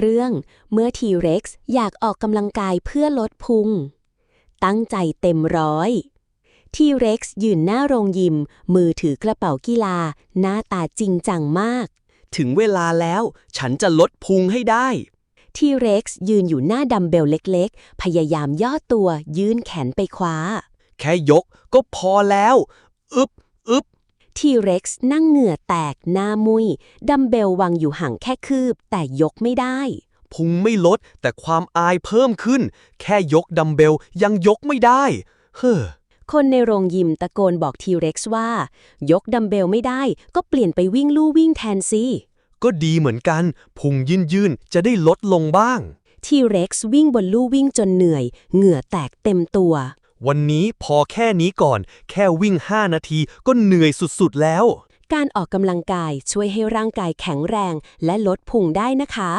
เรื่องเมื่อทีเร็กซ์อยากออกกำลังกายเพื่อลดพุง ตั้งใจเต็มร้อย ทีเร็กซ์ยืนหน้าโรงยิม มือถือกระเป๋ากีฬา หน้าตาจริงจังมาก ถึงเวลาแล้วฉันจะลดพุงให้ได้ ทีเร็กซ์ยืนอยู่หน้าดัมเบลเล็กๆ พยายามย่อตัวยื่นแขนไปคว้า แค่ยกก็พอแล้ว อึบอึบ ทีเร็กซ์นั่งเหงื่อแตกหน้ามุย ดัมเบลวางอยู่ห่างแค่คืบ แต่ยกไม่ได้ พุงไม่ลด แต่ความอายเพิ่มขึ้น แค่ยกดัมเบลยังยกไม่ได้ เฮ้อคนในโรงยิมตะโกนบอกทีเร็กซ์ว่า ยกดัมเบลไม่ได้ ก็เปลี่ยนไปวิ่งลู่วิ่งแทนสิก็ดีเหมือนกัน พุงยืนยืนๆจะได้ลดลงบ้าง ทีเร็กซ์วิ่งบนลู่วิ่งจนเหนื่อย เหงื่อแตกเต็มตัว วันนี้พอแค่นี้ก่อน แค่วิ่ง 5 นาทีก็เหนื่อยสุดๆแล้ว การออกกำลังกายช่วยให้ร่างกายแข็งแรงและลดพุงได้นะคะ